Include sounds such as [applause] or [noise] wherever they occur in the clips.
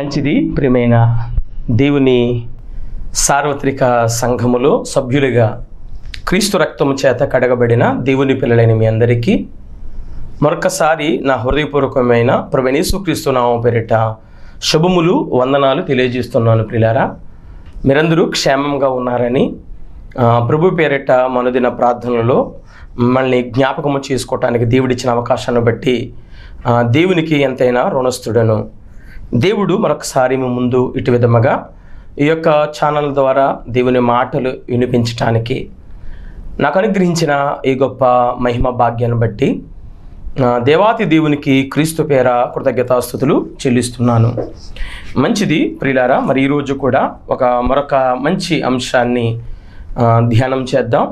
మంచిది ప్రియమైన దేవుని సార్వత్రిక సంఘములో సభ్యులుగా క్రీస్తు రక్తము చేత కడగబడిన దేవుని పిల్లలైన మీ అందరికీ మరొకసారి నా హృదయపూర్వకమైన ప్రవణేశు క్రీస్తు నామం పేరిట శుభములు వందనాలు తెలియజేస్తున్నాను ప్రిలారా. మీరందరూ క్షేమంగా ఉన్నారని ప్రభు పేరిట మనుదిన ప్రార్థనలో మిమ్మల్ని జ్ఞాపకము చేసుకోవటానికి దేవుడిచ్చిన అవకాశాన్ని బట్టి దేవునికి ఎంతైనా రుణస్థుడను. దేవుడు మరొకసారి మీ ముందు ఇటు విధముగా ఈ యొక్క ఛానల్ ద్వారా దేవుని మాటలు వినిపించటానికి నాకు అనుగ్రహించిన ఈ గొప్ప మహిమ భాగ్యాన్ని బట్టి దేవాతి దేవునికి క్రీస్తు పేర కృతజ్ఞతాస్థుతులు చెల్లిస్తున్నాను. మంచిది ప్రియులారా మరి ఈరోజు కూడా ఒక మరొక మంచి అంశాన్ని ధ్యానం చేద్దాం.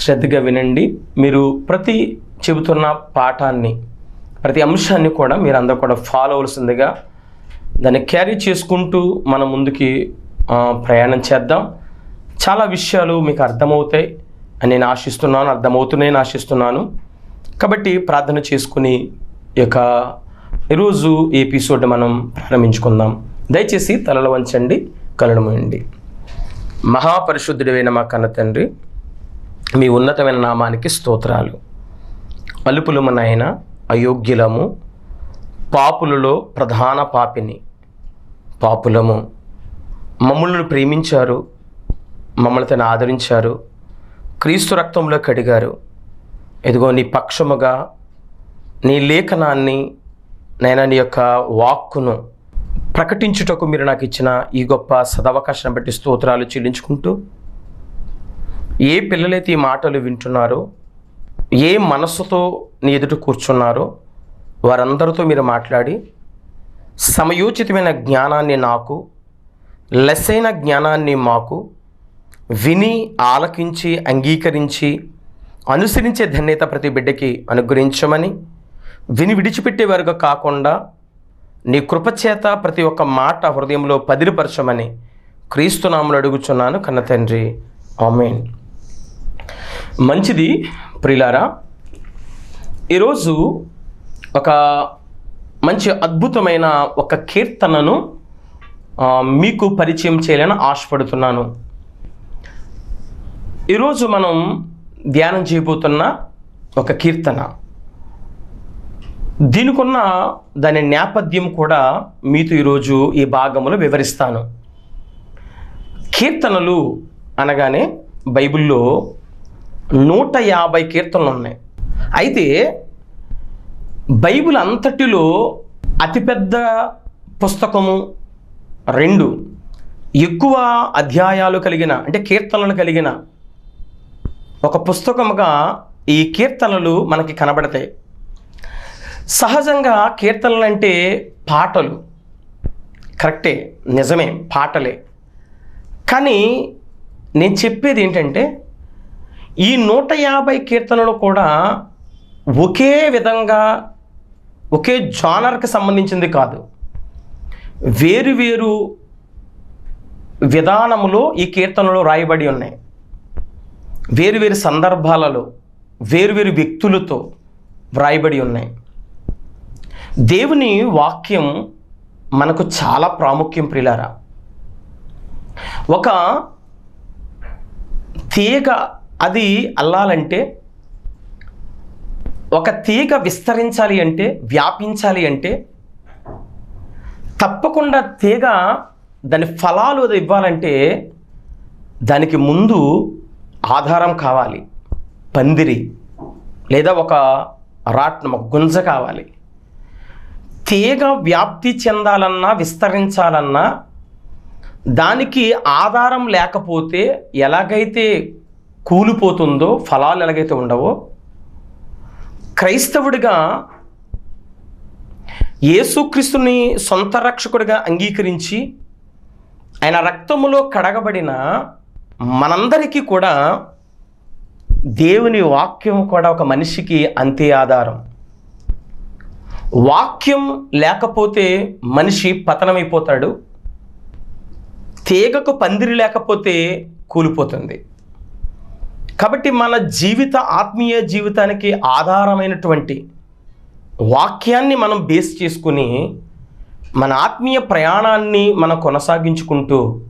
శ్రద్ధగా వినండి. మీరు ప్రతి చెబుతున్న పాఠాన్ని ప్రతి అంశాన్ని కూడా మీరు అందరూ కూడా ఫాలో అవ్వాల్సిందిగా దాన్ని క్యారీ చేసుకుంటూ మన ముందుకి ప్రయాణం చేద్దాం. చాలా విషయాలు మీకు అర్థమవుతాయి అని నేను ఆశిస్తున్నాను అర్థమవుతున్నాయని ఆశిస్తున్నాను. కాబట్టి ప్రార్థన చేసుకుని ఈ యొక్క ఈరోజు ఎపిసోడ్ మనం ప్రారంభించుకుందాం. దయచేసి తలలు వంచండి కళ్ళు మూయండి. మహాపరిశుద్ధుడైన మా కన్న తండ్రి మీ ఉన్నతమైన నామానికి స్తోత్రాలు. అలుపులము అయోగ్యులము పాపులలో ప్రధాన పాపిని. పాపులము మమ్మల్ని ప్రేమించారు మమ్మల్ని తను ఆదరించారు క్రీస్తు రక్తంలో కడిగారు. ఇదిగో నీ పక్షముగా నీ లేఖనాన్ని నేను నీ యొక్క వాక్కును ప్రకటించుటకు మీరు నాకు ఇచ్చిన ఈ గొప్ప సదవకాశాన్ని బట్టి స్తోత్రాలు చెల్లించుకుంటూ ఏ పిల్లలైతే ఈ మాటలు వింటున్నారో ఏ మనస్సుతో నీ ఎదుట కూర్చున్నారో వారందరితో మీరు మాట్లాడి సమయోచితమైన జ్ఞానాన్ని నాకు లెస్సైన జ్ఞానాన్ని మాకు విని ఆలకించి అంగీకరించి అనుసరించే ధన్యత ప్రతి బిడ్డకి అనుగ్రహించమని విని విడిచిపెట్టేవారుగా కాకుండా నీ కృపచేత ప్రతి ఒక్క మాట హృదయంలో పదిలిపరచమని క్రీస్తునాములు అడుగుచున్నాను కన్న తండ్రి. ఆమెన్. మంచిది ప్రిలారా ఈరోజు ఒక మంచి అద్భుతమైన ఒక కీర్తనను మీకు పరిచయం చేయాలని ఆశపడుతున్నాను. ఈరోజు మనం ధ్యానం చేయబోతున్న ఒక కీర్తన. దీనికున్న దాని నేపథ్యం కూడా మీతో ఈరోజు ఈ భాగంలో వివరిస్తాను. కీర్తనలు అనగానే బైబిల్లో నూట యాభై కీర్తనలు ఉన్నాయి. అయితే బైబిల్ అంతటిలో అతిపెద్ద పుస్తకము రెండు. ఎక్కువ అధ్యాయాలు కలిగిన అంటే కీర్తనలు కలిగిన ఒక పుస్తకముగా ఈ కీర్తనలు మనకి కనబడతాయి. సహజంగా కీర్తనలు అంటే పాటలు. కరెక్టే నిజమే పాటలే. కానీ నేను చెప్పేది ఏంటంటే ఈ నూట యాభై కీర్తనలు కూడా ఒకే విధంగా ఒకే జానర్కి సంబంధించింది కాదు. వేరు వేరు విధానములో ఈ కీర్తనలు రాయబడి ఉన్నాయి. వేరు వేరు సందర్భాలలో వేరు వేరు వ్యక్తులతో వ్రాయబడి ఉన్నాయి. దేవుని వాక్యం మనకు చాలా ప్రాముఖ్యం ప్రిలారా. ఒక తీగ అది అల్లాలంటే ఒక తీగ విస్తరించాలి అంటే వ్యాపించాలి అంటే తప్పకుండా తీగ దాని ఫలాలు అది ఇవ్వాలంటే దానికి ముందు ఆధారం కావాలి. పందిరి లేదా ఒక రాట్నం ఒక గుంజ కావాలి. తీగ వ్యాప్తి చెందాలన్నా విస్తరించాలన్నా దానికి ఆధారం లేకపోతే ఎలాగైతే కూలిపోతుందో ఫలాలు ఎలాగైతే ఉండవో క్రైస్తవుడిగా యేసుక్రీస్తుని సొంత రక్షకుడిగా అంగీకరించి ఆయన రక్తములో కడగబడిన మనందరికీ కూడా దేవుని వాక్యం కూడా ఒక మనిషికి అంతే ఆధారం. వాక్యం లేకపోతే మనిషి పతనమైపోతాడు. తీగకు పందిరి లేకపోతే కూలిపోతుంది. కాబట్టి మన జీవిత ఆత్మీయ జీవితానికి ఆధారమైనటువంటి వాక్యాన్ని మనం బేస్ చేసుకుని మన ఆత్మీయ ప్రయాణాన్ని మనం కొనసాగించుకుంటూ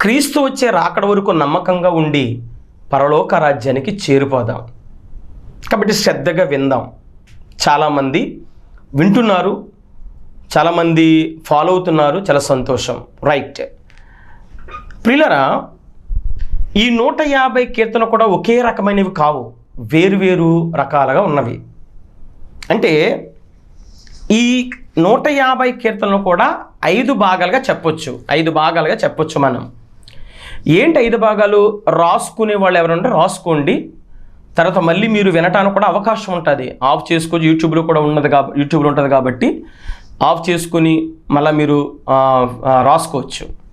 క్రీస్తు వచ్చే రాకడ వరకు నమ్మకంగా ఉండి పరలోక రాజ్యానికి చేరిపోదాం కాబట్టి శ్రద్ధగా విందాం. చాలామంది వింటున్నారు చాలామంది ఫాలో అవుతున్నారు చాలా సంతోషం. రైట్. ప్రిలరా ఈ నూట యాభై కీర్తన కూడా ఒకే రకమైనవి కావు. వేరువేరు రకాలుగా ఉన్నవి. అంటే ఈ నూట యాభై కీర్తనలు కూడా ఐదు భాగాలుగా చెప్పొచ్చు. ఐదు భాగాలుగా చెప్పొచ్చు మనం. ఏంటి ఐదు భాగాలు? రాసుకునే వాళ్ళు ఎవరంటే రాసుకోండి. తర్వాత మళ్ళీ మీరు వినటానికి కూడా అవకాశం ఉంటుంది. ఆఫ్ చేసుకోవచ్చు యూట్యూబ్లో కూడా ఉన్నది కాబ యూట్యూబ్లో ఉంటుంది కాబట్టి ఆఫ్ చేసుకుని మళ్ళీ మీరు రాసుకోవచ్చు.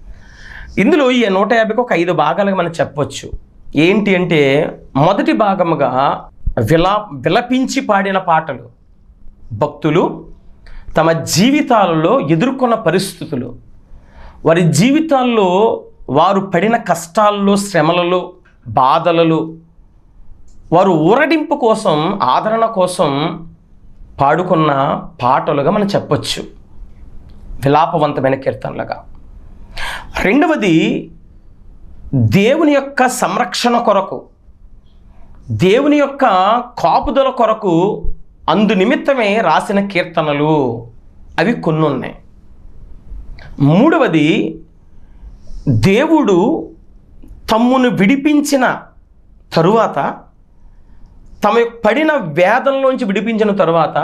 ఇందులో ఈ నూట యాభైకి ఒక ఐదు భాగాలుగా మనం చెప్పొచ్చు. ఏంటి అంటే మొదటి భాగముగా విలా విలపించి పాడిన పాటలు. భక్తులు తమ జీవితాలలో ఎదుర్కొన్న పరిస్థితులు. వారి జీవితాల్లో వారు పడిన కష్టాల్లో శ్రమలలో బాధలలో వారు ఊరడింపు కోసం ఆదరణ కోసం పాడుకున్న పాటలుగా మనం చెప్పొచ్చు. విలాపవంతమైన కీర్తనలుగా. రెండవది దేవుని యొక్క సంరక్షణ కొరకు దేవుని యొక్క కాపుదల కొరకు అందు నిమిత్తమే రాసిన కీర్తనలు. అవి కొన్ని ఉన్నాయి మూడవది దేవుడు తమ్మును విడిపించిన తరువాత తమ పడిన వేదంలోంచి విడిపించిన తరువాత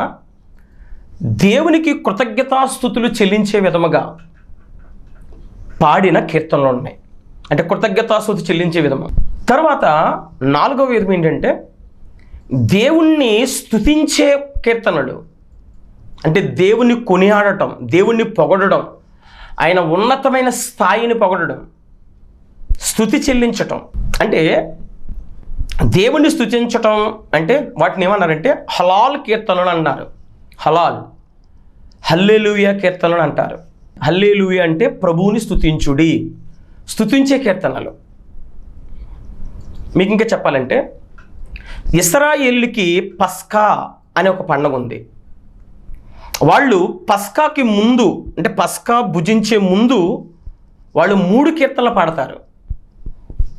దేవునికి కృతజ్ఞతాస్థుతులు చెల్లించే విధముగా పాడిన కీర్తనలు ఉన్నాయి. అంటే కృతజ్ఞతాశుతి చెల్లించే విధము. తర్వాత నాలుగవ విధం ఏంటంటే దేవుణ్ణి స్థుతించే కీర్తనలు అంటే దేవుణ్ణి కొనియాడటం దేవుణ్ణి పొగడడం ఆయన ఉన్నతమైన స్థాయిని పొగడడం స్థుతి చెల్లించటం. అంటే దేవుణ్ణి స్థుతించటం అంటే వాటిని ఏమన్నారంటే హలాల్ కీర్తనలు అన్నారు. హలాల్ హల్లెలుయ కీర్తనలు అంటారు. హల్లేలుయ అంటే ప్రభువుని స్తుతించుడి. స్తుతించే కీర్తనలు. మీకు ఇంకా చెప్పాలంటే ఇస్రాయేల్కి పస్కా అనే ఒక పండుగ ఉంది. వాళ్ళు పస్కాకి ముందు అంటే పస్కా భుజించే ముందు వాళ్ళు మూడు కీర్తనలు పాడతారు.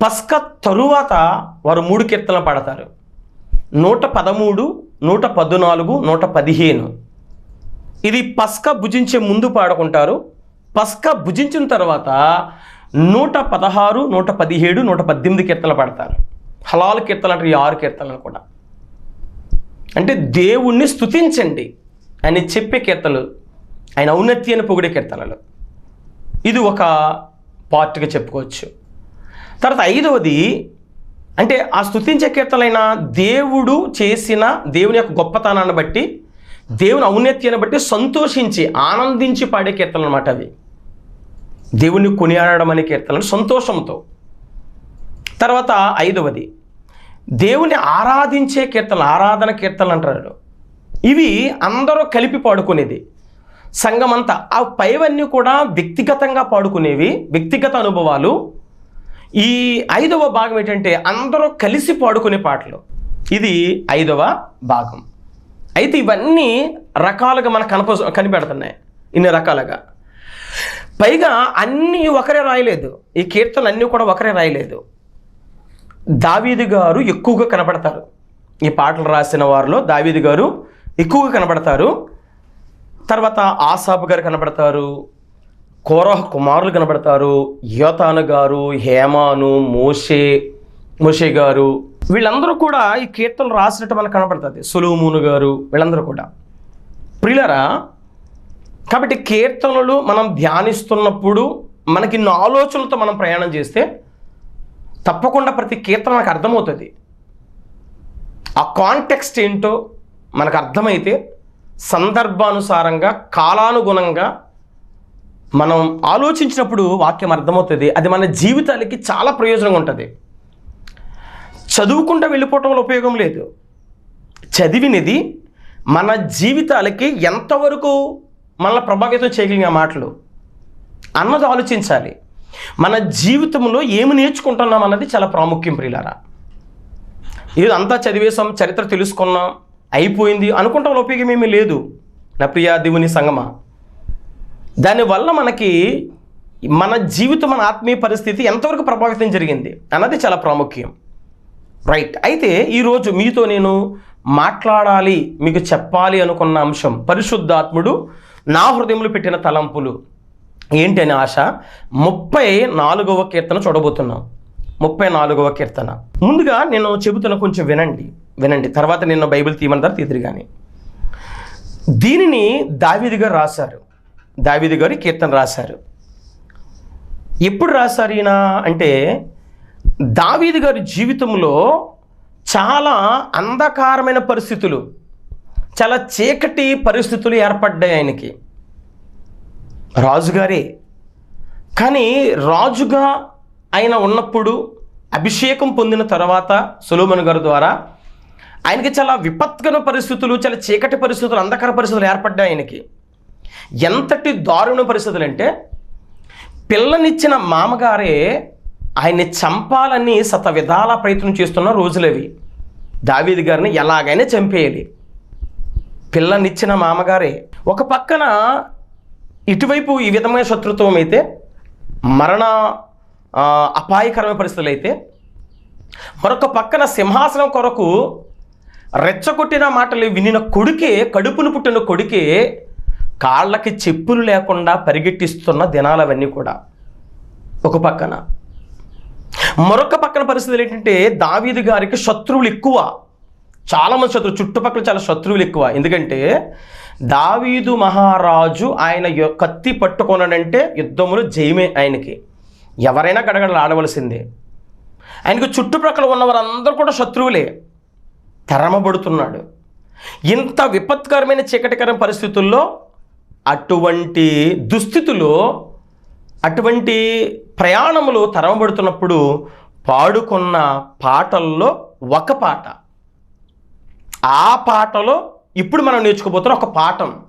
పస్కా తరువాత వారు మూడు కీర్తనలు పాడతారు. నూట పదమూడు నూట పద్నాలుగు నూట పదిహేను. ఇది పస్కా భుజించే ముందు పాడుకుంటారు. పస్కా భుజించిన తర్వాత నూట పదహారు నూట పదిహేడు నూట పద్దెనిమిది కీర్తనలు పాడతారు. హలాల్ కీర్తనలు అంటే ఈ ఆరు కీర్తనలు కూడా. అంటే దేవుణ్ణి స్థుతించండి ఆయన చెప్పే కీర్తనలు ఆయన ఔన్నత్యాన్ని పొగిడే కీర్తనలు. ఇది ఒక పార్ట్గా చెప్పుకోవచ్చు. తర్వాత ఐదవది అంటే ఆ స్తుతించే కీర్తనలైన దేవుడు చేసిన దేవుని యొక్క గొప్పతనాన్ని బట్టి దేవుని ఔన్నత్యాన్ని బట్టి సంతోషించి ఆనందించి పాడే కీర్తనలు అనమాట అవి. దేవుణ్ణి కొనియాడడం అనే కీర్తనలు సంతోషంతో. తర్వాత ఐదవది దేవుని ఆరాధించే కీర్తనలు ఆరాధన కీర్తనలు అంటారు ఇవి అందరూ కలిపి పాడుకునేది. సంఘమంతా ఆ పైవన్నీ కూడా వ్యక్తిగతంగా పాడుకునేవి వ్యక్తిగత అనుభవాలు. ఈ ఐదవ భాగం ఏంటంటే అందరూ కలిసి పాడుకునే పాటలు. ఇది ఐదవ భాగం. అయితే ఇవన్నీ రకాలుగా మనకు కనప కనిపెడుతున్నాయి. ఇన్ని రకాలుగా. పైగా అన్నీ ఒకరే రాయలేదు. ఈ కీర్తనలు అన్నీ కూడా ఒకరే రాయలేదు. దావీదు గారు ఎక్కువగా కనబడతారు. ఈ పాటలు రాసిన వారిలో దావీదు గారు ఎక్కువగా కనబడతారు. తర్వాత ఆసాబు గారు కనబడతారు. కోరహ కుమారులు కనబడతారు. యోతాను గారు హేమాను మోషే మోషే గారు వీళ్ళందరూ కూడా ఈ కీర్తనలు రాసినట్టు మనకు కనబడుతుంది సులువుమూను గారు వీళ్ళందరూ కూడా. ప్రిలరా కాబట్టి కీర్తనలు మనం ధ్యానిస్తున్నప్పుడు మనకి ఆలోచనలతో మనం ప్రయాణం చేస్తే తప్పకుండా ప్రతి కీర్తన మనకు అర్థమవుతుంది. ఆ కాంటెక్స్ట్ ఏంటో మనకు అర్థమైతే సందర్భానుసారంగా కాలానుగుణంగా మనం ఆలోచించినప్పుడు వాక్యం అర్థమవుతుంది. అది మన జీవితాలకి చాలా ప్రయోజనంగా ఉంటుంది. చదువుకుంటూ వెళ్ళిపోవటం వల్ల ఉపయోగం లేదు. చదివినది మన జీవితాలకి ఎంతవరకు మనల్ని ప్రభావితం చేయగలిగిన మాటలు? అన్నది ఆలోచించాలి. మన జీవితంలో ఏమి నేర్చుకుంటున్నాం అన్నది చాలా ప్రాముఖ్యం ప్రియులారా. ఇది అంతా చదివేశాం చరిత్ర తెలుసుకున్నాం అయిపోయింది అనుకుంటాం ఉపయోగం ఏమీ లేదు. నా ప్రియా దేవుని సంగమ. దానివల్ల మనకి మన జీవితం మన ఆత్మీయ పరిస్థితి ఎంతవరకు ప్రభావితం జరిగింది అన్నది చాలా ప్రాముఖ్యం. రైట్ అయితే ఈరోజు మీతో నేను మాట్లాడాలి మీకు చెప్పాలి అనుకున్న అంశం పరిశుద్ధాత్ముడు నా హృదయంలో పెట్టిన తలంపులు. ఏంటి అని ఆశ? ముప్పై నాలుగవ కీర్తన చూడబోతున్నాం. ముప్పై నాలుగవ కీర్తన. ముందుగా నేను చెబుతున్న కొంచెం వినండి. వినండి. తర్వాత నేను బైబిల్ తీయమంటారు తీదురు కానీ దీనిని దావిది గారు రాశారు. దావిది గారు కీర్తన రాశారు. ఎప్పుడు రాశారు ఈయన? అంటే దావీది గారి జీవితంలో చాలా అంధకారమైన పరిస్థితులు చాలా చీకటి పరిస్థితులు ఏర్పడ్డాయి ఆయనకి. రాజుగారే కానీ రాజుగా ఆయన ఉన్నప్పుడు అభిషేకం పొందిన తర్వాత సులోమన్ గారి ద్వారా ఆయనకి చాలా విపత్కర పరిస్థితులు చాలా చీకటి పరిస్థితులు అంధకార పరిస్థితులు ఏర్పడ్డాయి ఆయనకి. ఎంతటి దారుణ పరిస్థితులు అంటే పిల్లనిచ్చిన మామగారే ఆయన్ని చంపాలని శత విధాల ప్రయత్నం చేస్తున్న రోజులవి. దావీది గారిని ఎలాగైనా చంపేయాలి. పిల్లనిచ్చిన మామగారే ఒక పక్కన ఇటువైపు ఈ విధమైన శత్రుత్వం అయితే మరణ అపాయకరమైన పరిస్థితులు అయితే మరొక పక్కన సింహాసనం కొరకు రెచ్చగొట్టిన మాటలు వినిన కొడుకే కడుపును పుట్టిన కొడుకే కాళ్ళకి చెప్పులు లేకుండా పరిగెట్టిస్తున్న దినాలవన్నీ కూడా. ఒక పక్కన మరొక పక్కన పరిస్థితులు ఏంటంటే దావీదు గారికి శత్రువులు ఎక్కువ. చాలామంది శత్రువు చుట్టుపక్కల చాలా శత్రువులు ఎక్కువ. ఎందుకంటే దావీదు మహారాజు ఆయన కత్తి పట్టుకున్నాడంటే యుద్ధములు జయమే ఆయనకి. ఎవరైనా గడగడలు ఆడవలసిందే. ఆయనకు చుట్టుప్రక్కల ఉన్న వారందరూ కూడా శత్రువులే. తరమబడుతున్నాడు. ఇంత విపత్కరమైన చీకటికరమైన పరిస్థితుల్లో అటువంటి దుస్థితిలో అటువంటి ప్రయాణములు తరమబడుతున్నప్పుడు పాడుకున్న పాటల్లో ఒక పాట. ఆ పాటలో ఇప్పుడు మనం నేర్చుకోబోతున్న ఒక పాఠం.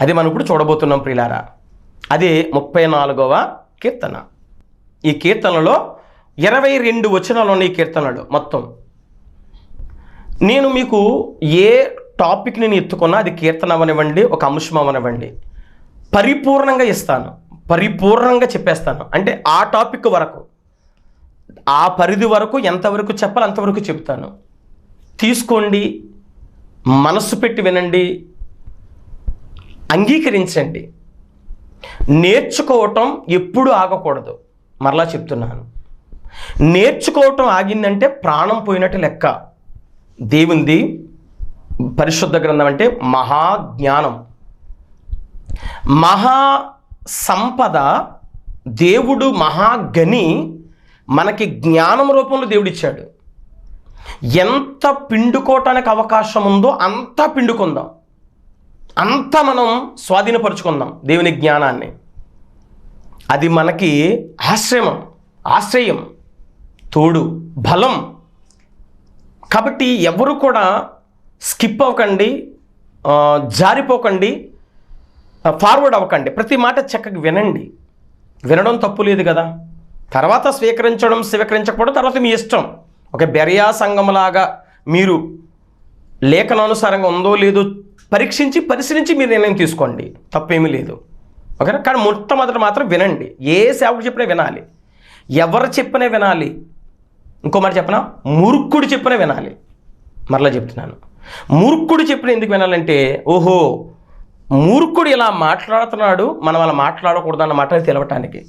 అది మనం ఇప్పుడు చూడబోతున్నాం ప్రిలారా అది ముప్పై నాలుగవ కీర్తన. ఈ కీర్తనలో ఇరవై రెండు వచనాలు ఉన్నాయి ఈ కీర్తనలు మొత్తం. నేను మీకు ఏ టాపిక్ నేను ఎత్తుకున్నా అది కీర్తన అవనివ్వండి ఒక అంశం అవనివ్వండి పరిపూర్ణంగా ఇస్తాను. పరిపూర్ణంగా చెప్పేస్తాను. అంటే ఆ టాపిక్ వరకు ఆ పరిధి వరకు ఎంతవరకు చెప్పాలి అంతవరకు చెప్తాను. తీసుకోండి మనస్సు పెట్టి వినండి అంగీకరించండి. నేర్చుకోవటం ఎప్పుడు ఆగకూడదు. మరలా చెప్తున్నాను. నేర్చుకోవటం ఆగిందంటే ప్రాణం పోయినట్టు లెక్క. దేవుంది పరిశుద్ధ గ్రంథం అంటే మహాజ్ఞానం. మహా సంపద దేవుడు మహాగని మనకి జ్ఞానం రూపంలో దేవుడిచ్చాడు. ఎంత పిండుకోవటానికి అవకాశం ఉందో అంతా పిండుకుందాం. అంతా మనం స్వాధీనపరుచుకుందాం దేవుని జ్ఞానాన్ని. అది మనకి ఆశ్రయం ఆశ్రయం తోడు బలం. కాబట్టి ఎవరు కూడా స్కిప్ అవ్వకండి జారిపోకండి. ఫార్వర్డ్ అవ్వకండి. ప్రతి మాట చక్కగా వినండి. వినడం తప్పు లేదు కదా. తర్వాత స్వీకరించడం స్వీకరించకపోవడం తర్వాత మీ ఇష్టం. ఒక బెరియా సంఘంలాగా మీరు లేఖనానుసారంగా ఉందో లేదో పరీక్షించి పరిశీలించి మీరు నిర్ణయం తీసుకోండి. తప్పేమీ లేదు. ఓకేనా? కానీ మొట్టమొదట మాత్రం వినండి. ఏ సేవకు చెప్పినా వినాలి. ఎవరు చెప్పినా వినాలి. ఇంకో మాట చెప్పనా? మూర్ఖుడు చెప్పిన వినాలి. మరలా చెప్తున్నాను. మూర్ఖుడు చెప్పిన ఎందుకు వినాలంటే ఓహో మూర్ఖుడు ఇలా మాట్లాడుతున్నాడు మనం అలా మాట్లాడకూడదు అన్నమాట తెలవటానికి.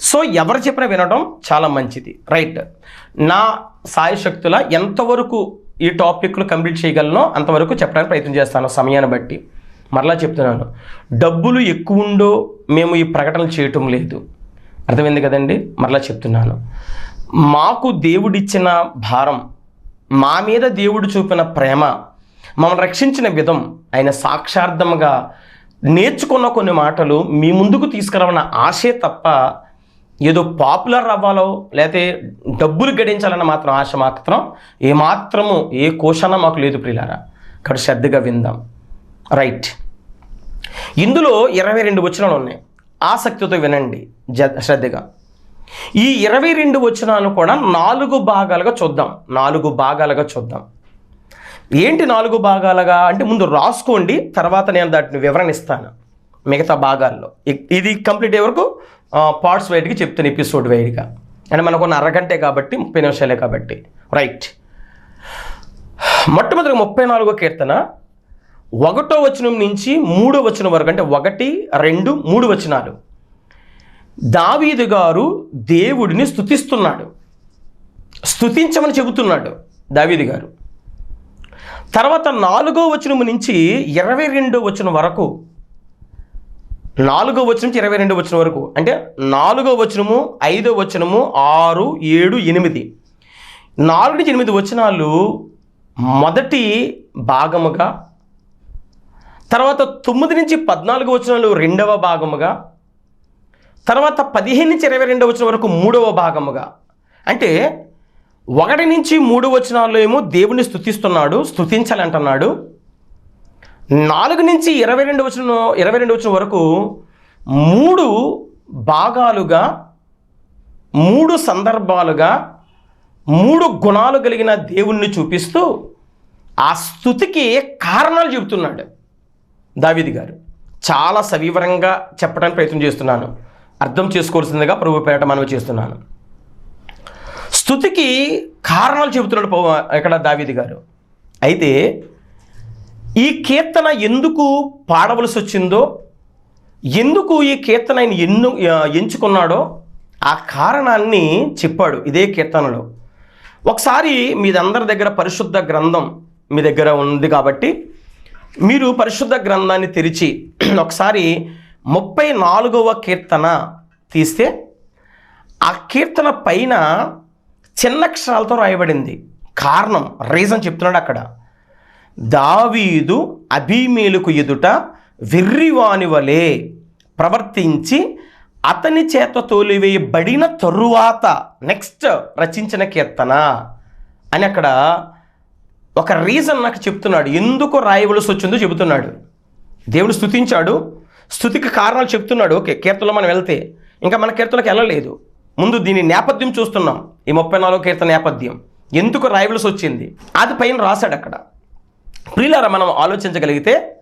సో ఎవరు చెప్పినా వినడం చాలా మంచిది. రైట్. నా సాయశక్తుల ఎంతవరకు ఈ టాపిక్లు కంప్లీట్ చేయగలనో అంతవరకు చెప్పడానికి ప్రయత్నం చేస్తాను సమయాన్ని బట్టి. మరలా చెప్తున్నాను. డబ్బులు ఎక్కువ ఉండో మేము ఈ ప్రకటనలు చేయటం లేదు. అర్థమైంది కదండి? మరలా చెప్తున్నాను. మాకు దేవుడిచ్చిన భారం మా మీద దేవుడు చూపిన ప్రేమ మమ్మల్ని రక్షించిన విధం ఆయన సాక్షార్థముగా నేర్చుకున్న కొన్ని మాటలు మీ ముందుకు తీసుకురావన్న ఆశే తప్ప ఏదో పాపులర్ అవ్వాలో లేకపోతే డబ్బులు గడించాలన్న మాత్రం ఆశ మాత్రం ఏమాత్రము ఏ కోశన మాకు లేదు ప్రియులారా. ఇక్కడ శ్రద్ధగా విందాం. రైట్. ఇందులో ఇరవై రెండు వచనాలు ఉన్నాయి. ఆసక్తితో వినండి జ శ్రద్ధగా. ఈ ఇరవై రెండు వచనాలు కూడా నాలుగు భాగాలుగా చూద్దాం. నాలుగు భాగాలుగా చూద్దాం. ఏంటి నాలుగు భాగాలుగా? అంటే ముందు రాసుకోండి తర్వాత నేను దాటిని వివరణ ఇస్తాను మిగతా భాగాల్లో. ఇ- ఇది కంప్లీట్ అయ్యే వరకు పార్ట్స్ వైడ్గా చెప్తాను ఎపిసోడ్ వైడ్గా. అంటే మనకు ఉన్న అరగంటే కాబట్టి ముప్పై నిమిషాలే కాబట్టి. రైట్. మొట్టమొదటి ముప్పై నాలుగో కీర్తన. ఒకటో వచనం నుంచి మూడో వచనం వరకు అంటే ఒకటి రెండు మూడు వచనాలు. దావీదు గారు దేవుడిని స్థుతిస్తున్నాడు స్థుతించమని చెబుతున్నాడు దావీదు గారు. తర్వాత నాలుగో వచనము నుంచి ఇరవై రెండో వచనం వరకు నాలుగో వచనం నుంచి ఇరవై రెండో వచనం వరకు అంటే నాలుగో వచనము ఐదో వచనము ఆరు ఏడు ఎనిమిది. నాలుగు నుంచి ఎనిమిది వచనాలు మొదటి భాగముగా తర్వాత తొమ్మిది నుంచి పద్నాలుగు వచనాలు రెండవ భాగముగా తర్వాత పదిహేను నుంచి ఇరవై రెండవ వచనం వరకు మూడవ భాగముగా. అంటే ఒకటి నుంచి మూడు వచనాల్లో ఏమో దేవుని స్థుతిస్తున్నాడు స్థుతించాలంటున్నాడు నాలుగు నుంచి ఇరవై రెండు వచ్చిన ఇరవై రెండు వచ్చిన వరకు మూడు భాగాలుగా మూడు సందర్భాలుగా మూడు గుణాలు కలిగిన దేవుణ్ణి చూపిస్తూ ఆ స్థుతికి కారణాలు చెబుతున్నాడు దావిది గారు. చాలా సవివరంగా చెప్పడానికి ప్రయత్నం చేస్తున్నాను. అర్థం చేసుకోవాల్సిందిగా ప్రభుపేట మనవి చేస్తున్నాను. స్థుతికి కారణాలు చెబుతున్నాడు పౌ- ఇక్కడ దావిది గారు. అయితే ఈ కీర్తన ఎందుకు పాడవలసి వచ్చిందో ఎందుకు ఈ కీర్తన ఆయన ఎన్ను ఎంచుకున్నాడో ఆ కారణాన్ని చెప్పాడు ఇదే కీర్తనలో. ఒకసారి మీదందరి దగ్గర పరిశుద్ధ గ్రంథం మీ దగ్గర ఉంది కాబట్టి మీరు పరిశుద్ధ గ్రంథాన్ని తెరిచి [clears throat] ఒకసారి ముప్పై నాలుగవ కీర్తన తీస్తే ఆ కీర్తన పైన చిన్నక్షరాలతో రాయబడింది. కారణం రీజన్ చెప్తున్నాడు అక్కడ. దావీదు అభిమేలుకు ఎదుట వెర్రివాని వలె ప్రవర్తించి అతని చేత తోలివేయబడిన తరువాత నెక్స్ట్ రచించిన కీర్తన అని అక్కడ ఒక రీజన్ నాకు చెప్తున్నాడు. ఎందుకు రాయవలసి వచ్చిందో చెబుతున్నాడు. దేవుడు స్తుతించాడు. స్థుతికి కారణాలు చెప్తున్నాడు. ఓకే కీర్తనలో మనం వెళ్తే. ఇంకా మన కీర్తనకి వెళ్ళలేదు. ముందు దీని నేపథ్యం చూస్తున్నాం. ఈ ముప్పై నాలుగో కీర్తన నేపథ్యం. ఎందుకు రైవల్స్ వచ్చింది? అది పైన రాశాడు అక్కడ. ప్రియులారా మనం ఆలోచించగలిగితే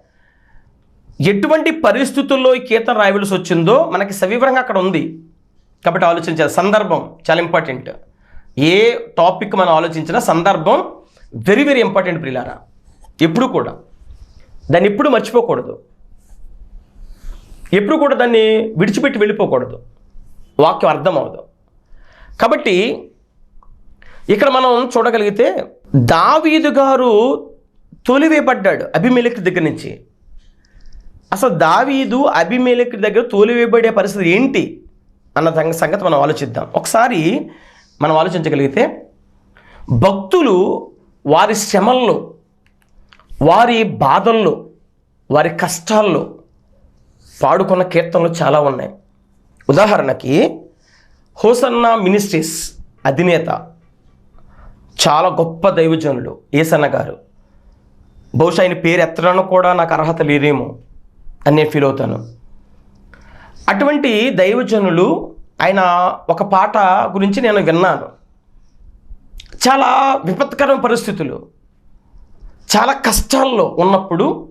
ఎటువంటి పరిస్థితుల్లో ఈ కీర్తన రాయవలసి వచ్చిందో మనకి సవివరంగా అక్కడ ఉంది. కాబట్టి ఆలోచించాలి సందర్భం చాలా ఇంపార్టెంట్. ఏ టాపిక్ మనం ఆలోచించినా సందర్భం వెరీ వెరీ ఇంపార్టెంట్ ప్రియులారా. ఎప్పుడు కూడా. దాన్ని ఎప్పుడు మర్చిపోకూడదు. ఎప్పుడు కూడా దాన్ని విడిచిపెట్టి వెళ్ళిపోకూడదు. వాక్యం అర్థం అవ్వదు కాబట్టి ఇక్కడ మనం చూడగలిగితే దావీదు గారు తోలివేయబడ్డాడు అభిమేలకి దగ్గర నుంచి. అసలు దావీదు అభిమేలకి దగ్గర తోలివేయబడే పరిస్థితి ఏంటి అన్న సంగ- సంగతి మనం ఆలోచిద్దాం. ఒకసారి మనం ఆలోచించగలిగితే భక్తులు వారి శ్రమల్లో వారి బాధల్లో వారి కష్టాల్లో పాడుకున్న కీర్తనలు చాలా ఉన్నాయి. ఉదాహరణకి హోసన్నా మినిస్ట్రీస్ అధినేత చాలా గొప్ప దైవజనులు ఏసన్న గారు. బహుశా ఆయన పేరు ఎత్తడానికి కూడా నాకు అర్హత లేదేమో అని నేను ఫీల్ అవుతాను. అటువంటి దైవజనులు ఆయన ఒక పాట గురించి నేను విన్నాను. చాలా విపత్కరమైన పరిస్థితులు. చాలా కష్టాల్లో ఉన్నప్పుడు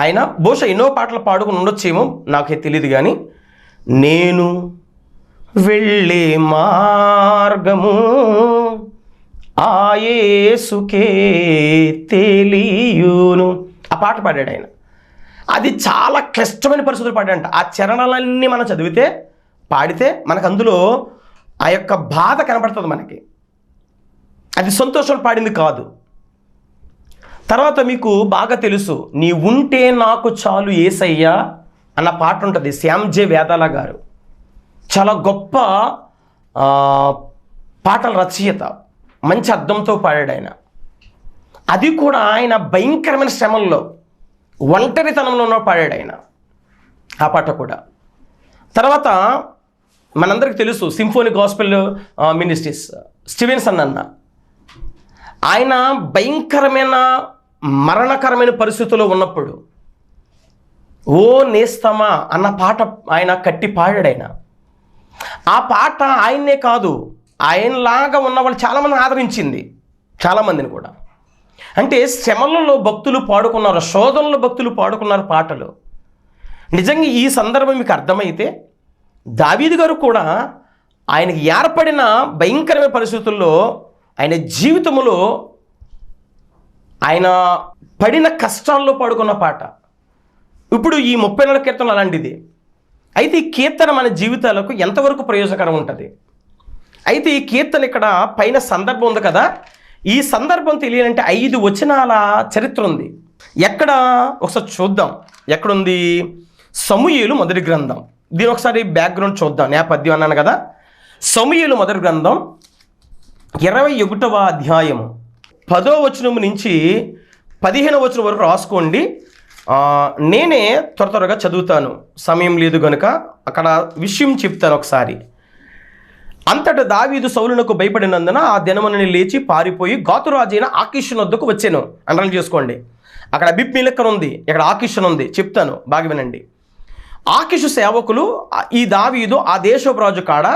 ఆయన బహుశా ఎన్నో పాటలు పాడుకుని ఉండొచ్చేమో నాకే తెలియదు కానీ నేను వెళ్ళే మార్గము ఆయేసుకే తెలియును. ఆ పాట పాడాడు ఆయన. అది చాలా క్లిష్టమైన పరిస్థితులు పాడాడంట ఆ చరణాలన్నీ మనం చదివితే పాడితే మనకు అందులో ఆ యొక్క బాధ కనబడుతుంది మనకి. అది సంతోషం పాడింది కాదు. తర్వాత మీకు బాగా తెలుసు నీ ఉంటే నాకు చాలు ఏసయ్యా అన్న పాట ఉంటుంది. శ్యామ్ జే వేదాల గారు. చాలా గొప్ప పాటల రచయిత. మంచి అర్థంతో పాడాడు ఆయన అది కూడా ఆయన భయంకరమైన శ్రమంలో ఒంటరితనంలో ఉన్న పాడాడు ఆయన ఆ పాట కూడా. తర్వాత మనందరికి తెలుసు సింఫోనీ గాస్పెల్ మినిస్ట్రీస్. స్టీవెన్సన్ అన్న. ఆయన భయంకరమైన మరణకరమైన పరిస్థితుల్లో ఉన్నప్పుడు ఓ నేస్తమా అన్న పాట ఆయన కట్టి పాడాడు ఆ పాట ఆయన్నే కాదు ఆయనలాగా ఉన్న వాళ్ళు చాలామంది ఆదరించింది చాలామందిని కూడా. అంటే శ్రమలలో భక్తులు పాడుకున్నారు శోధనలో భక్తులు పాడుకున్నారు పాటలు. నిజంగా ఈ సందర్భం మీకు అర్థమైతే దావీది గారు కూడా ఆయనకి ఏర్పడిన భయంకరమైన పరిస్థితుల్లో ఆయన జీవితంలో ఆయన పడిన కష్టాల్లో పాడుకున్న పాట. ఇప్పుడు ఈ ముప్పై నెలల కీర్తన అలాంటిది. అయితే ఈ కీర్తన మన జీవితాలకు ఎంతవరకు ప్రయోజనకరం ఉంటుంది? అయితే ఈ కీర్తన ఇక్కడ పైన సందర్భం ఉంది కదా? ఈ సందర్భం తెలియాలంటే ఐదు వచనాల చరిత్ర ఉంది. ఎక్కడ? ఒకసారి చూద్దాం. ఎక్కడుంది? సమూయేలు మొదటి గ్రంథం. దీని ఒకసారి బ్యాక్గ్రౌండ్ చూద్దాం. నేపథ్యం అన్నాను కదా? సమూయేలు మొదటి గ్రంథం ఇరవై ఒకటవ అధ్యాయము. పదో వచనం నుంచి పదిహేను వచనం వరకు రాసుకోండి. నేనే త్వర త్వరగా చదువుతాను. సమయం లేదు కనుక అక్కడ విషయం చెప్తాను ఒకసారి. అంతట దావీదు సౌలునకు భయపడినందున ఆ దినమునని లేచి పారిపోయి గాతురాజైన ఆకిషుని వద్దకు వచ్చాను. అండర్లైన్ చేసుకోండి. అక్కడ బిప్ అభిప్మిలక్కన ఉంది ఇక్కడ ఆకిషన్ ఉంది చెప్తాను. బాగా వినండి. ఆకిషు సేవకులు ఈ దావీదు ఆ దేశపు కాడ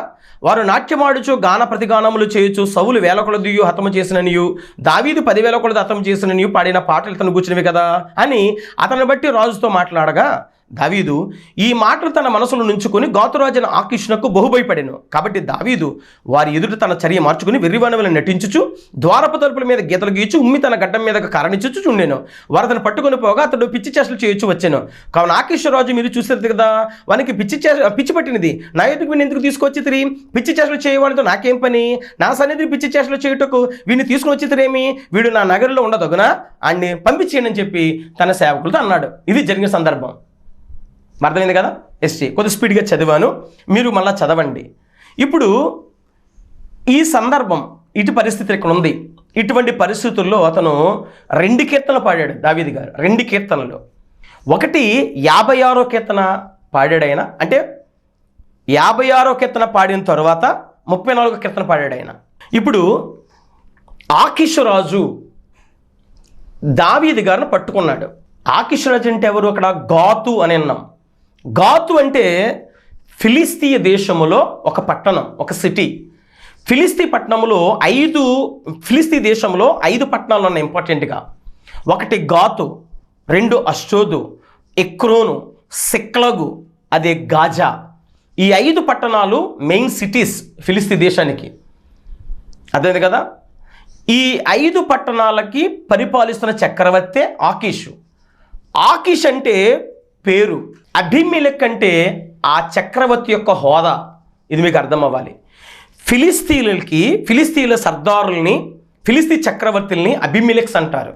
వారు నాట్యమాడుచు గాన ప్రతిగానములు చేయుచు సవులు వేల కొలదియు హతము చేసిననియు దావీదు పదివేల కొలది హతము చేసిననియు పాడిన పాటలు ఇతను కూర్చునివి కదా? అని అతన్ని బట్టి రాజుతో మాట్లాడగా దావీదు ఈ మాటలు తన మనసులో నుంచుకొని గాతురాజున ఆకిష్నకు బహుభయపడెను కాబట్టి దావీదు వారి ఎదుట తన చర్య మార్చుకుని వెర్రివానవలను నటించుచు ద్వారపు తలుపుల మీద గీతలు గీచు ఉమ్మి తన గడ్డం మీద కరణించుచు చుండెను. వారు అతను పట్టుకొని పోగా అతడు పిచ్చి చేష్టలు చేయొచ్చు వచ్చాను. కావున ఆకేశ్వరరాజు మీరు చూసారు కదా వానికి పిచ్చి చే పిచ్చి పట్టినది. నా ఎదుగు వీని ఎందుకు తీసుకొచ్చి తిరి పిచ్చి చేష్టలు చేయవాడితో నాకేం పని? నా సన్నిధి పిచ్చి చేష్టలు చేయుటకు వీడిని తీసుకుని వచ్చి తిరేమి వీడు నా నగరంలో ఉండదగునా? ఆయన్ని పంపించేయండి అని చెప్పి తన సేవకులతో అన్నాడు. ఇది జరిగిన సందర్భం. అర్థమైంది కదా? ఎస్టీ. కొద్ది స్పీడ్గా చదివాను. మీరు మళ్ళీ చదవండి. ఇప్పుడు ఈ సందర్భం ఇటు పరిస్థితి ఇక్కడ ఉంది. ఇటువంటి పరిస్థితుల్లో అతను రెండు కీర్తనలు పాడాడు దావీది గారు. రెండు కీర్తనలు. ఒకటి యాభై ఆరో కీర్తన పాడాడు ఆయన. అంటే యాభై ఆరో కీర్తన పాడిన తర్వాత ముప్పై నాలుగో కీర్తన పాడాడు ఆయన. ఇప్పుడు ఆకిషరాజు దావీది గారిని పట్టుకున్నాడు. ఆకిషరాజు అంటే ఎవరు? అక్కడ గాతు అని అన్నాం. గాతు అంటే ఫిలిస్తీయ దేశములో ఒక పట్టణం ఒక సిటీ. ఫిలిస్తీ పట్టణంలో ఐదు ఫిలిస్తీ దేశంలో ఐదు పట్టణాలు ఉన్నాయి ఇంపార్టెంట్గా ఒకటి గాతు రెండు అష్టోదు ఎక్రోను సిక్లగు అదే గాజా. ఈ ఐదు పట్టణాలు మెయిన్ సిటీస్ ఫిలిస్తీ దేశానికి. అర్థమైంది కదా? ఈ ఐదు పట్టణాలకి పరిపాలిస్తున్న చక్రవర్తి ఆకీషు. ఆకీష్ అంటే పేరు. అభిమిలక్ అంటే ఆ చక్రవర్తి యొక్క హోదా. ఇది మీకు అర్థం అవ్వాలి ఫిలిస్తీన్లకి ఫిలిస్తీన్ల సర్దారుల్ని ఫిలిస్తీ చక్రవర్తుల్ని అభిమిలక్స్ అంటారు.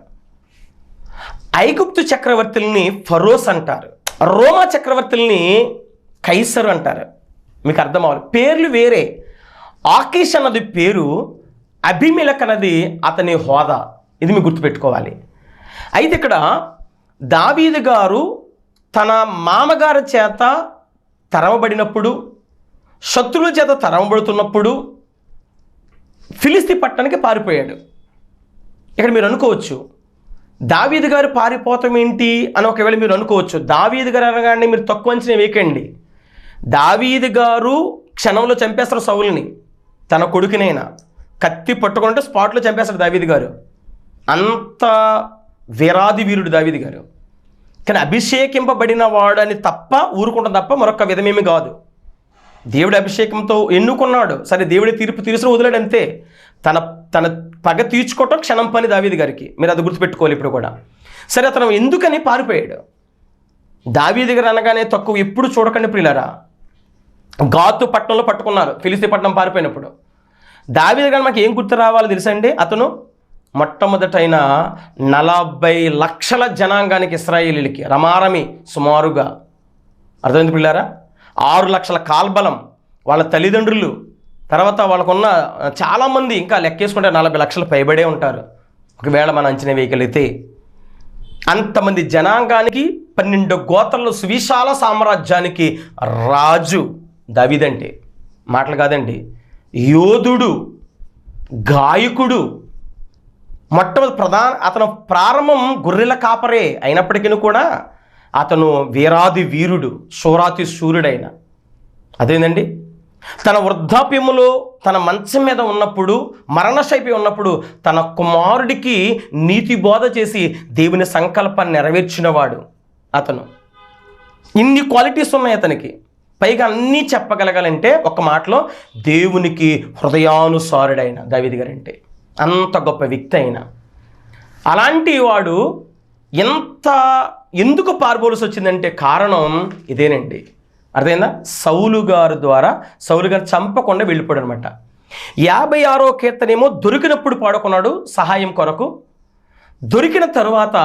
ఐగుప్తు చక్రవర్తుల్ని ఫరోస్ అంటారు. రోమా చక్రవర్తుల్ని కైసర్ అంటారు. మీకు అర్థం అవ్వాలి పేర్లు వేరే. ఆకీష్ అన్నది పేరు అభిమిలక్ అన్నది అతని హోదా. ఇది మీకు గుర్తుపెట్టుకోవాలి. అయితే ఇక్కడ దావీదు గారు తన మామగారి చేత తరమబడినప్పుడు శత్రువుల చేత తరమబడుతున్నప్పుడు ఫిలిస్తీ పట్టణానికి పారిపోయాడు. ఇక్కడ మీరు అనుకోవచ్చు దావీదు గారు పారిపోతాం ఏంటి అని ఒకవేళ మీరు అనుకోవచ్చు. దావీదు గారు అనగానే మీరు తక్కువ అంచనా వేయకండి. దావీదు గారు క్షణంలో చంపేస్తారు సౌల్ని తన కొడుకునైనా. కత్తి పట్టుకుంటే స్పాట్లో చంపేస్తాడు దావీదు గారు. అంత వీరాది వీరుడు దావీదు గారు. కానీ అభిషేకింపబడిన వాడని తప్ప ఊరుకుంటాం తప్ప మరొక విధమేమి కాదు. దేవుడి అభిషేకంతో ఎన్నుకున్నాడు. సరే దేవుడి తీర్పు తీర్చుని వదిలాడు అంతే తన తన పగ తీర్చుకోవటం క్షణం పని దావీది గారికి. మీరు అది గుర్తుపెట్టుకోవాలి ఇప్పుడు కూడా. సరే అతను ఎందుకని పారిపోయాడు? దావీది గారు అనగానే తక్కువ ఎప్పుడు చూడకండి ప్రియులరా. గాతు పట్టణంలో పట్టుకున్నారు. ఫిలిస్తీ పట్టణం పారిపోయినప్పుడు. దావీది గారు మాకు ఏం గుర్తు రావాలో తెలుసండి అతను మొట్టమొదటైన నలభై లక్షల జనాంగానికి ఇస్రాయేలీలకి రమారమి సుమారుగా. అర్థమైంది పిల్లారా? ఆరు లక్షల కాల్బలం వాళ్ళ తల్లిదండ్రులు తర్వాత వాళ్ళకున్న చాలామంది ఇంకా లెక్కేసుకుంటే నలభై లక్షలు పైబడే ఉంటారు. ఒకవేళ మన అంచనా వేయగలిగితే. అంతమంది జనాంగానికి పన్నెండు గోత్రలు సువిశాల సామ్రాజ్యానికి రాజు దావిదంటే. మాటలు కాదండి. యోధుడు గాయకుడు మొట్టమొదటి ప్రధాన అతను ప్రారంభం గొర్రెల కాపరే అయినప్పటికీ కూడా అతను వీరాది వీరుడు శూరాతి సూర్యుడైన. అదేందండి? తన వృద్ధాప్యములో తన మంచం మీద ఉన్నప్పుడు మరణశైపి ఉన్నప్పుడు తన కుమారుడికి నీతి బోధ చేసి దేవుని సంకల్పాన్ని నెరవేర్చినవాడు అతను. ఇన్ని క్వాలిటీస్ ఉన్నాయి అతనికి. పైగా అన్నీ చెప్పగలగాలంటే ఒక మాటలో దేవునికి హృదయానుసారుడైన దావిది గారంటే. అంత గొప్ప వ్యక్తి అయిన. అలాంటి వాడు ఎంత ఎందుకు పారిపోవలసి వచ్చిందంటే కారణం ఇదేనండి. అర్థమైందా? సౌలు గారు ద్వారా సౌలు గారు చంపకుండా వెళ్ళిపోయాడు అనమాట యాభై ఆరో కీర్తనేమో దొరికినప్పుడు పాడుకున్నాడు సహాయం కొరకు. దొరికిన తరువాత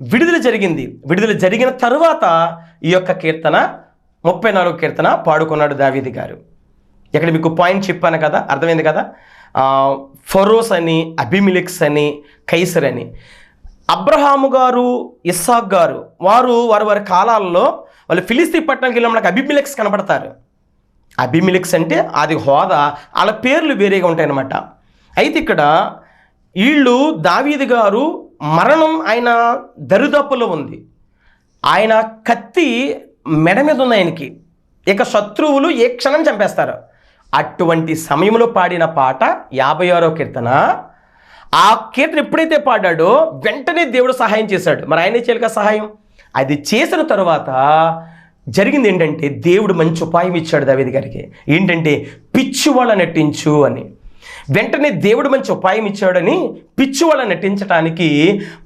విడుదల జరిగింది. విడుదల జరిగిన తరువాత ఈ యొక్క కీర్తన ముప్పై నాలుగు కీర్తన పాడుకున్నాడు దావీది గారు. ఇక్కడ మీకు పాయింట్ చెప్పాను కదా అర్థమైంది కదా? ఫరోస్ అని అభిమిలిక్స్ అని కైసర్ అని. అబ్రహాము గారు ఇస్సాక్ గారు వారు వారి వారి కాలాల్లో వాళ్ళు ఫిలిస్తీ పట్టణానికి వెళ్ళిన మనకు అభిమిలెక్స్ కనబడతారు. అభిమిలిక్స్ అంటే అది హోదా వాళ్ళ పేర్లు వేరేగా ఉంటాయన్నమాట. అయితే ఇక్కడ వీళ్ళు దావీది గారు మరణం ఆయన దరిదాపులో ఉంది. ఆయన కత్తి మెడ మీద ఉంది ఆయనకి. ఇక శత్రువులు ఏ క్షణం చంపేస్తారు. అటువంటి సమయంలో పాడిన పాట యాభై ఆరో కీర్తన. ఆ కీర్తన ఎప్పుడైతే పాడాడో వెంటనే దేవుడు సహాయం చేశాడు. మరి ఆయన చేయలేక సహాయం? అది చేసిన తరువాత జరిగింది ఏంటంటే దేవుడు మంచి ఉపాయం ఇచ్చాడు దావేది గారికి. ఏంటంటే పిచ్చి వాళ్ళ నటించు అని. వెంటనే దేవుడు మంచి ఉపాయం ఇచ్చాడని పిచ్చి వాళ్ళ నటించడానికి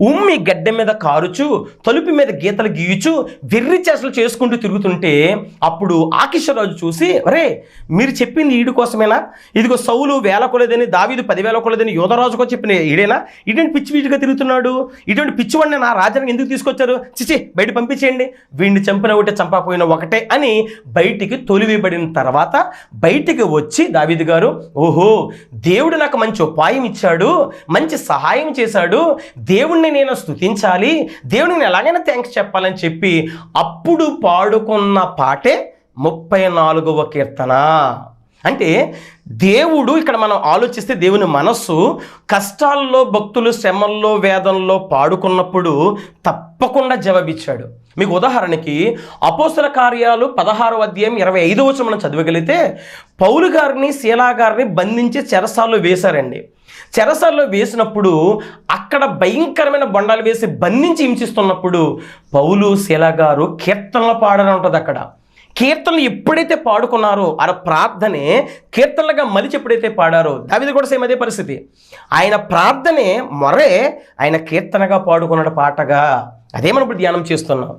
ఉమ్మి గడ్డ మీద కారుచు తలుపు మీద గీతలు గీయుచు వెర్రి చేసలు చేసుకుంటూ తిరుగుతుంటే అప్పుడు ఆకిషరాజు చూసి అరే మీరు చెప్పింది ఈడు కోసమేనా? ఇదిగో సౌలు వేల కొలేదని దావీదు పదివేల కొలేదని యోధరాజుకో చెప్పిన ఈడేనా? ఇటువంటి పిచ్చి పిచ్చిగా తిరుగుతున్నాడు. ఇటువంటి పిచ్చివాడిని నా రాజ్యానికి ఎందుకు తీసుకొచ్చారు? చిచి బయట పంపించేయండి. వీడిని చంపిన ఒకటే చంపకపోయిన ఒకటే అని బయటికి తొలివేయబడిన తర్వాత బయటికి వచ్చి దావీదు గారు ఓహో దేవుడు నాకు మంచి ఉపాయం ఇచ్చాడు మంచి సహాయం చేశాడు దేవుణ్ణి నేను స్తుతించాలి దేవుడిని ఎలాగైనా థ్యాంక్స్ చెప్పాలని చెప్పి అప్పుడు పాడుకున్న పాటే ముప్పై నాలుగవ కీర్తన. అంటే దేవుడు ఇక్కడ మనం ఆలోచిస్తే దేవుని మనస్సు కష్టాల్లో భక్తులు శ్రమల్లో వేదంలో పాడుకున్నప్పుడు తప్పకుండా జవాబిచ్చాడు. మీకు ఉదాహరణకి అపోసల కార్యాలు పదహారో అధ్యాయం ఇరవై ఐదో వచ్చి మనం చదవగలిగితే పౌలు గారిని శీలా గారిని బంధించి చెరసాల్లో వేశారండి. చెరసాల్లో వేసినప్పుడు అక్కడ భయంకరమైన బొండాలు వేసి బంధించి హింసిస్తున్నప్పుడు పౌలు శీలా గారు కీర్తనలు పాడని ఉంటుంది అక్కడ. కీర్తనలు ఎప్పుడైతే పాడుకున్నారో ఆ ప్రార్థనే కీర్తనలుగా మలిచి ఎప్పుడైతే పాడారో దావిది కూడా సేమ్ అదే పరిస్థితి. ఆయన ప్రార్థనే మొరే ఆయన కీర్తనగా పాడుకున్నాడు పాటగా. అదే మనం ఇప్పుడు ధ్యానం చేస్తున్నాం.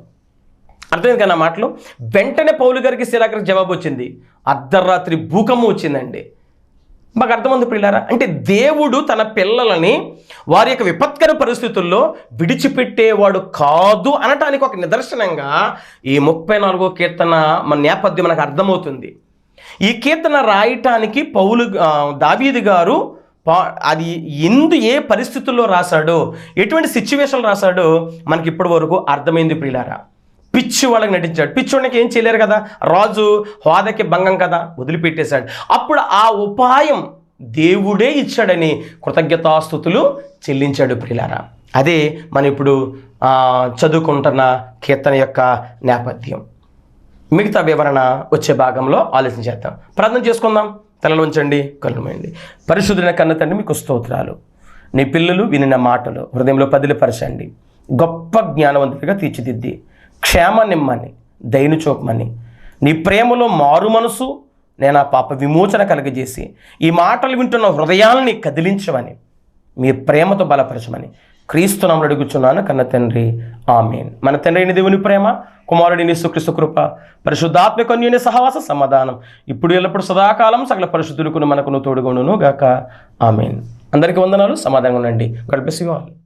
అర్థమైంది కదా మాటలు? వెంటనే పౌలు గారికి శిలాగారికి జవాబు వచ్చింది. అర్ధరాత్రి భూకంపం వచ్చిందండి. మాకు అర్థమంది పిల్లారా అంటే దేవుడు తన పిల్లలని వారి యొక్క విపత్కర పరిస్థితుల్లో విడిచిపెట్టేవాడు కాదు అనటానికి ఒక నిదర్శనంగా ఈ ముప్పై నాలుగో కీర్తన మన నేపథ్యం మనకు అర్థమవుతుంది. ఈ కీర్తన రాయటానికి పౌలు దావీది దావీదు గారు పా- అది ఎందు ఏ పరిస్థితుల్లో రాశాడో ఎటువంటి సిచ్యువేషన్ రాశాడో మనకి ఇప్పటి వరకు అర్థమైంది ప్రియులారా. పిచ్చి వాళ్ళకి నటించాడు. పిచ్చోడికి ఏం చేయలేరు కదా. రాజు హోదకి భంగం కదా. వదిలిపెట్టేశాడు. అప్పుడు ఆ ఉపాయం దేవుడే ఇచ్చాడని కృతజ్ఞతాస్థుతులు చెల్లించాడు ప్రియులారా. అదే మనం ఇప్పుడు చదువుకుంటున్న కీర్తన యొక్క నేపథ్యం. మిగతా వివరణ వచ్చే భాగంలో ఆలోచన చేద్దాం. ప్రార్థన చేసుకుందాం. తలలు ఉంచండి కళ్ళు మూయండి. పరిశుద్ధుడైన కన్న తండ్రి మీకు స్తోత్రాలు. నీ పిల్లలు వినిన మాటలు హృదయంలో పదిలిపరచండి. గొప్ప జ్ఞానవంతుడిగా తీర్చిదిద్ది. క్షేమ నిమ్మని దయను చూపమని. నీ ప్రేమలో మారు మనసు నేను ఆ పాప విమోచన కలుగజేసి ఈ మాటలు వింటున్న హృదయాలని కదిలించమని మీ ప్రేమతో బలపరచమని క్రీస్తునామలు అడుగుచున్నాను కన్న తండ్రి. ఆమెన్. మన తండ్రి దేవుని ప్రేమ కుమారుడిని సుకృష్ణ కృప పరిశుద్ధాత్మకన్యుని సహవాస సమాధానం ఇప్పుడు ఎల్లప్పుడు సదాకాలం సకల పరిశుద్ధులకు మనకును తోడుగుండును గాక ఆమెన్. అందరికీ వందనాలు. సమాధానం ఉండండి. గడిపేసి వాళ్ళు